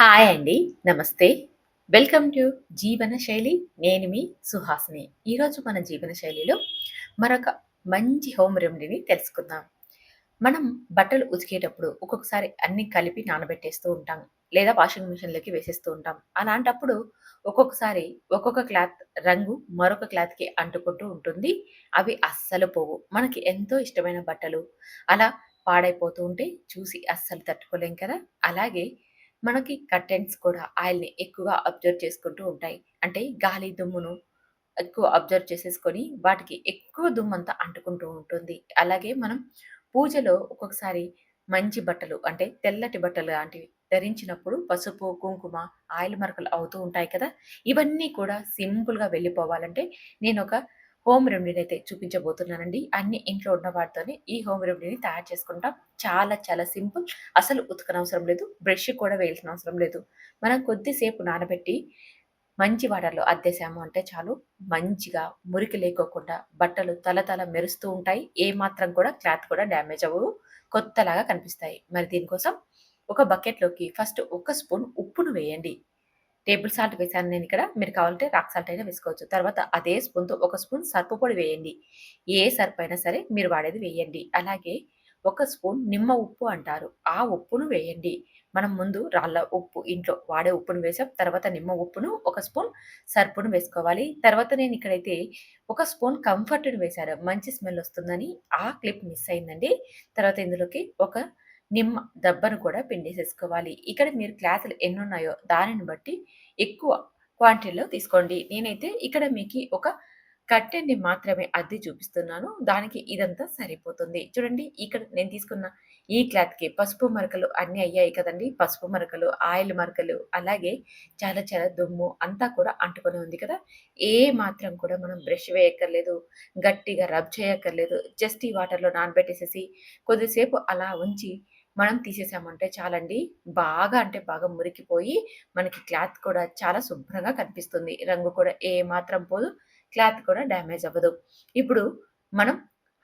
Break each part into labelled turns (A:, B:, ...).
A: Hi అండి. నమస్తే. Welcome to జీవన శైలి. నేను మీ సుహాసిని. ఈరోజు మన జీవన శైలిలో మరొక మంచి హోమ్ రెమెడీని తెలుసుకుందాం. మనం బట్టలు ఉతికేటప్పుడు ఒక్కొక్కసారి అన్నీ కలిపి నానబెట్టేస్తూ ఉంటాం. లేదా వాషింగ్ మిషన్‌లోకి వేసేస్తూ ఉంటాం. అలాంటప్పుడు ఒక్కొక్కసారి ఒక్కొక్క క్లాత్ రంగు మరొక క్లాత్‌కి అంటుకుంటూ ఉంటుంది. అవి అస్సలు పోవు. మనకి ఎంతో ఇష్టమైన బట్టలు అలా పాడైపోతూ ఉంటే చూసి అస్సలు తట్టుకోలేం కదా! అలాగే మనకి కర్టెన్స్ కూడా ఆయిల్‌ని ఎక్కువగా అబ్జర్వ్ చేసుకుంటూ ఉంటాయి. అంటే గాలి, దుమ్మును ఎక్కువ అబ్జర్వ్ చేసేసుకొని వాటికి ఎక్కువ దుమ్మంతా అంటుకుంటూ ఉంటుంది. అలాగే మనం పూజలో ఒక్కొక్కసారి మంచి బట్టలు అంటే తెల్లటి బట్టలు లాంటివి ధరించినప్పుడు పసుపు, కుంకుమ, ఆయిల్ మరకలు అవుతూ ఉంటాయి కదా! ఇవన్నీ కూడా సింపుల్‌గా వెళ్ళిపోవాలంటే నేను ఒక హోమ్ రెమెడీనైతే చూపించబోతున్నానండి. అన్ని ఇంట్లో ఉన్న వాటితోనే ఈ హోమ్ రెమెడీని తయారు చేసుకుంటాం. చాలా చాలా సింపుల్. అసలు ఉతకనవసరం లేదు. బ్రష్ కూడా వేయాల్సిన అవసరం లేదు. మనం కొద్దిసేపు నానబెట్టి మంచి వాటర్‌లో అద్దేశాము అంటే చాలు మంచిగా మురికి లేకోకుండా బట్టలు తలతల మెరుస్తూ ఉంటాయి. ఏమాత్రం కూడా క్లాత్ కూడా డ్యామేజ్ అవ్వవు. కొత్తలాగా కనిపిస్తాయి. మరి దీనికోసం ఒక బకెట్‌లోకి ఫస్ట్ ఒక స్పూన్ ఉప్పును వేయండి. టేబుల్ సాల్ట్ వేశాను ఇక్కడ మీరు కావాలంటే రాక్ సాల్ట్ అయినా వేసుకోవచ్చు. తర్వాత అదే స్పూన్‌తో ఒక స్పూన్ సర్పు పొడి వేయండి. ఏ సర్పు అయినా సరే మీరు వాడేది వేయండి. అలాగే ఒక స్పూన్ నిమ్మ ఉప్పు అంటారు. ఆ ఉప్పును వేయండి. మనం ముందు రాళ్ళ ఉప్పు ఇంట్లో వాడే ఉప్పును వేసాం. తర్వాత నిమ్మ ఉప్పును, ఒక స్పూన్ సర్పును వేసుకోవాలి. తర్వాత నేను ఇక్కడైతే ఒక స్పూన్ కంఫర్ట్ను వేశాను. మంచి స్మెల్ వస్తుందని ఆ క్లిప్ మిస్ అయిందండి. తర్వాత ఇందులోకి ఒక నిమ్మ దబ్బను కూడా పిండేసేసుకోవాలి. ఇక్కడ మీరు క్లాతులు ఎన్నున్నాయో దానిని బట్టి ఎక్కువ క్వాంటిటీలో తీసుకోండి. నేనైతే ఇక్కడ మీకు ఒక కట్టెని మాత్రమే అద్దె చూపిస్తున్నాను. దానికి ఇదంతా సరిపోతుంది. చూడండి ఇక్కడ నేను తీసుకున్న ఈ క్లాత్‌కి పసుపు మరకలు అన్నీ అయ్యాయి కదండీ! పసుపు మరకలు, ఆయిల్ మరకలు అలాగే చాలా చాలా దుమ్ము అంతా కూడా అంటుకొని ఉంది కదా! ఏ మాత్రం కూడా మనం బ్రష్ వేయక్కర్లేదు. గట్టిగా రబ్ చేయక్కర్లేదు. జస్ట్ ఈ వాటర్‌లో నానబెట్టేసేసి కొద్దిసేపు అలా ఉంచి మనం తీసేసామంటే చాలండి. బాగా అంటే బాగా మురికిపోయి మనకి క్లాత్ కూడా చాలా శుభ్రంగా కనిపిస్తుంది. రంగు కూడా ఏ మాత్రం పోదు. క్లాత్ కూడా డ్యామేజ్ అవ్వదు. ఇప్పుడు మనం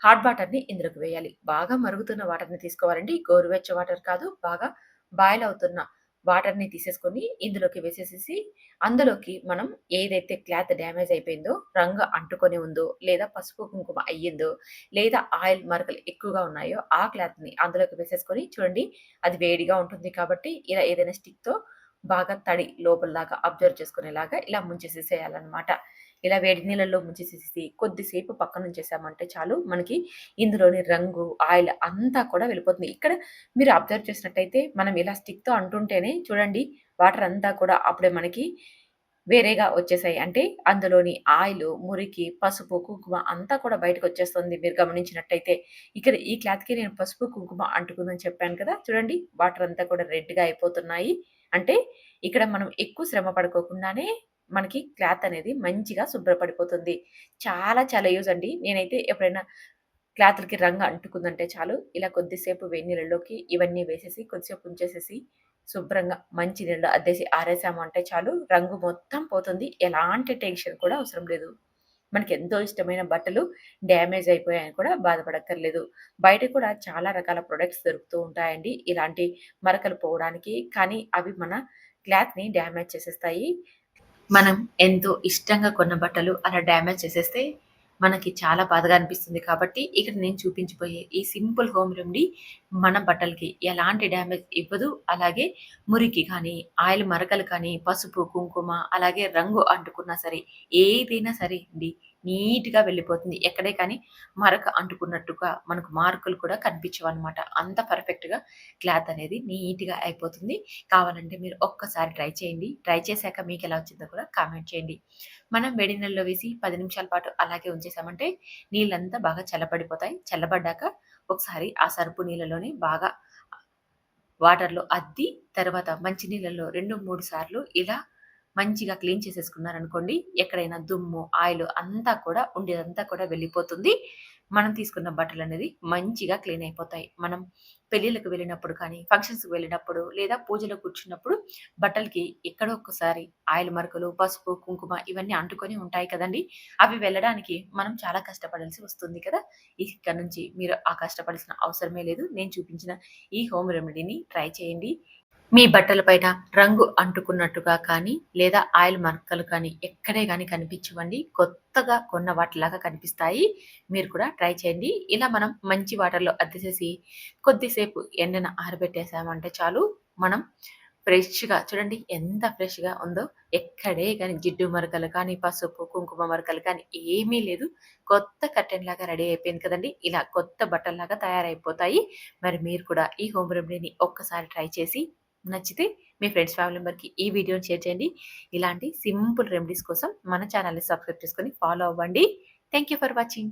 A: హాట్ వాటర్‌ని ఇందులోకి వేయాలి. బాగా మరుగుతున్న వాటర్‌ని తీసుకోవాలండి. గోరువెచ్చ వాటర్ కాదు. బాగా బాయిల్ అవుతున్న వాటర్‌ని తీసేసుకొని ఇందులోకి వేసేసేసి అందులోకి మనం ఏదైతే క్లాత్ డ్యామేజ్ అయిపోయిందో, రంగు అంటుకొని ఉందో, లేదా పసుపు, కుంకుమ అయ్యిందో, లేదా ఆయిల్ మరకలు ఎక్కువగా ఉన్నాయో ఆ క్లాత్‌ని అందులోకి వేసేసుకొని చూడండి అది వేడిగా ఉంటుంది కాబట్టి ఇలా ఏదైనా స్టిక్‌తో బాగా తడి లోపలలాగా అబ్జర్వ్ చేసుకునేలాగా ఇలా ముంచేసేసేయాలన్నమాట. ఇలా వేడి నీళ్ళల్లో ముంచేసేసి కొద్దిసేపు పక్కనుంచేసామంటే చాలు మనకి ఇందులోని రంగు, ఆయిల్ అంతా కూడా వెళ్ళిపోతుంది. ఇక్కడ మీరు అబ్జర్వ్ చేసినట్టయితే మనం ఇలా స్టిక్‌తో అంటుంటేనే చూడండి వాటర్ అంతా కూడా అప్పుడే మనకి వేరేగా వచ్చేసాయి. అంటే అందులోని ఆయిలు, మురికి, పసుపు, కుంకుమ అంతా కూడా బయటకు వచ్చేస్తుంది మీరు గమనించినట్టయితే. ఇక్కడ ఈ క్లాత్‌కి నేను పసుపు, కుంకుమ అంటుకుందని చెప్పాను కదా! చూడండి వాటర్ అంతా కూడా రెడ్‌గా అయిపోతున్నాయి. అంటే ఇక్కడ మనం ఎక్కువ శ్రమ పడుకోకుండానే మనకి క్లాత్ అనేది మంచిగా శుభ్రపడిపోతుంది. చాలా చాలా యూజ్ అండి. నేనైతే ఎప్పుడైనా క్లాత్‌లకి రంగు అంటుకుందంటే చాలు ఇలా కొద్దిసేపు వేడి నీళ్ళలోకి ఇవన్నీ వేసేసి కొద్దిసేపు ఉంచేసేసి శుభ్రంగా మంచి నీళ్ళలో అద్దేసి ఆరేసాము అంటే చాలు రంగు మొత్తం పోతుంది. ఎలాంటి టెన్షన్ కూడా అవసరం లేదు. మనకి ఎంతో ఇష్టమైన బట్టలు డ్యామేజ్ అయిపోయాయని కూడా బాధపడక్కర్లేదు. బయట కూడా చాలా రకాల ప్రొడక్ట్స్ దొరుకుతూ ఉంటాయండి. ఇలాంటి మరకలు పోవడానికి. కానీ అవి మన క్లాత్‌ని డ్యామేజ్ చేసేస్తాయి. మనం ఎంతో ఇష్టంగా కొన్న బట్టలు అలా డ్యామేజ్ చేసేస్తే మనకి చాలా బాధగా అనిపిస్తుంది కాబట్టి ఇక్కడ నేను చూపించబోయే ఈ సింపుల్ హోమ్ రెమెడీ మన బట్టలకి ఎలాంటి డ్యామేజ్ ఇవ్వదు. అలాగే మురికి కానీ, ఆయిల్ మరకలు కానీ, పసుపు, కుంకుమ అలాగే రంగు అంటుకున్నా సరే ఏదైనా సరే అండి నీట్‌గా వెళ్ళిపోతుంది. ఎక్కడే కానీ మరక అంటుకున్నట్టుగా మనకు మార్కులు కూడా కనిపించవనమాట. అంత పర్ఫెక్ట్‌గా క్లాత్ అనేది నీట్‌గా అయిపోతుంది. కావాలంటే మీరు ఒక్కసారి ట్రై చేయండి. ట్రై చేశాక మీకు ఎలా వచ్చిందో కూడా కామెంట్ చేయండి. మనం వేడి నీళ్ళలో వేసి పది నిమిషాల పాటు అలాగే ఉంచేసామంటే నీళ్ళంతా బాగా చల్లబడిపోతాయి. చల్లబడ్డాక ఒకసారి ఆ సరుపు నీళ్ళలోనే బాగా వాటర్‌లో అద్ది తర్వాత మంచి నీళ్ళలో 2, 3 సార్లు ఇలా మంచిగా క్లీన్ చేసేసుకున్నారనుకోండి ఎక్కడైనా దుమ్ము, ఆయిల్ అంతా కూడా ఉండేదంతా కూడా వెళ్ళిపోతుంది. మనం తీసుకున్న బట్టలు అనేది మంచిగా క్లీన్ అయిపోతాయి. మనం పెళ్ళిళ్ళకి వెళ్ళినప్పుడు కానీ, ఫంక్షన్స్‌కి వెళ్ళినప్పుడు లేదా పూజలో కూర్చున్నప్పుడు బట్టలకి ఎక్కడో ఒక్కసారి ఆయిల్ మరకలు, పసుపు, కుంకుమ ఇవన్నీ అంటుకొని ఉంటాయి కదండీ! అవి వెళ్ళడానికి మనం చాలా కష్టపడాల్సి వస్తుంది కదా! ఇక్కడ నుంచి మీరు ఆ కష్టపడాల్సిన అవసరమే లేదు. నేను చూపించిన ఈ హోమ్ రెమెడీని ట్రై చేయండి. మీ బట్టల పైన రంగు అంటుకున్నట్టుగా కానీ లేదా ఆయిల్ మరకలు కానీ ఎక్కడే కానీ కనిపించవండి. కొత్తగా కొన్న వాటిలాగా కనిపిస్తాయి. మీరు కూడా ట్రై చేయండి. ఇలా మనం మంచి వాటర్లో అద్దెసేసి కొద్దిసేపు ఎండన ఆరబెట్టేసామంటే చాలు. మనం ఫ్రెష్గా చూడండి ఎంత ఫ్రెష్గా ఉందో. ఎక్కడే కానీ జిడ్డు మరకలు కానీ పసుపు కుంకుమ మరకలు కానీ ఏమీ లేదు. కొత్త కర్టెన్ లాగా రెడీ అయిపోయింది కదండి. ఇలా కొత్త బట్టల్లాగా తయారైపోతాయి. మరి మీరు కూడా ఈ హోమ్ రెమెడీని ఒక్కసారి ట్రై చేసి నచ్చితే మీ ఫ్రెండ్స్ ఫ్యామిలీ మెంబర్కి ఈ వీడియోని షేర్ చేయండి. ఇలాంటి సింపుల్ రెమెడీస్ కోసం మన ఛానల్ని సబ్స్క్రైబ్ చేసుకొని ఫాలో అవ్వండి. Thank you for watching.